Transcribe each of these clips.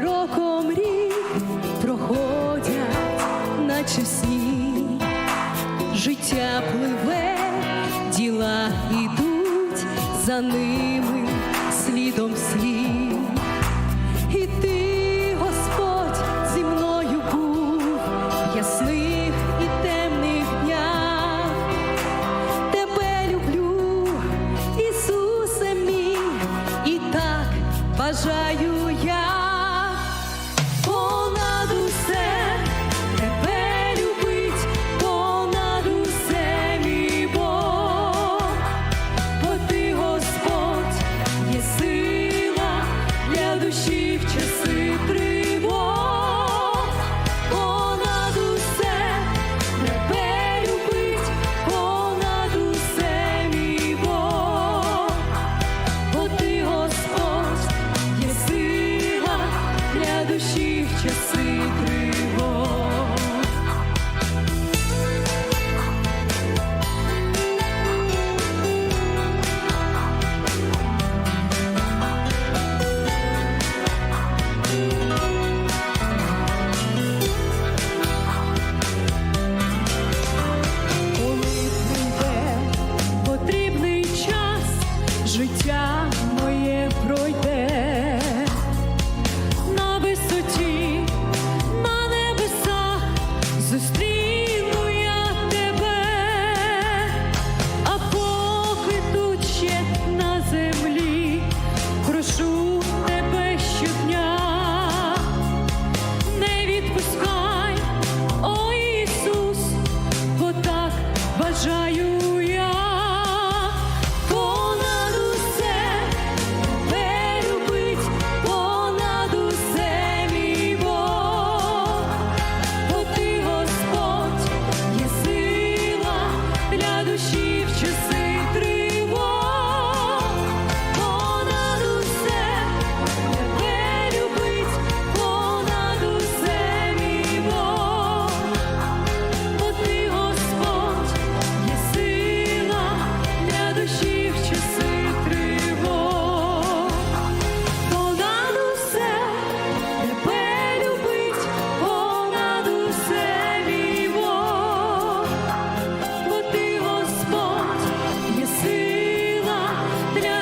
роком рік проходять, наче всі життя пливе, діла йдуть за ними слідом слід. І ти, Господь, зі мною був ясних і темних днях. Тебе люблю, Ісусе мій, і так бажаю. душі в часи.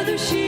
other shoes.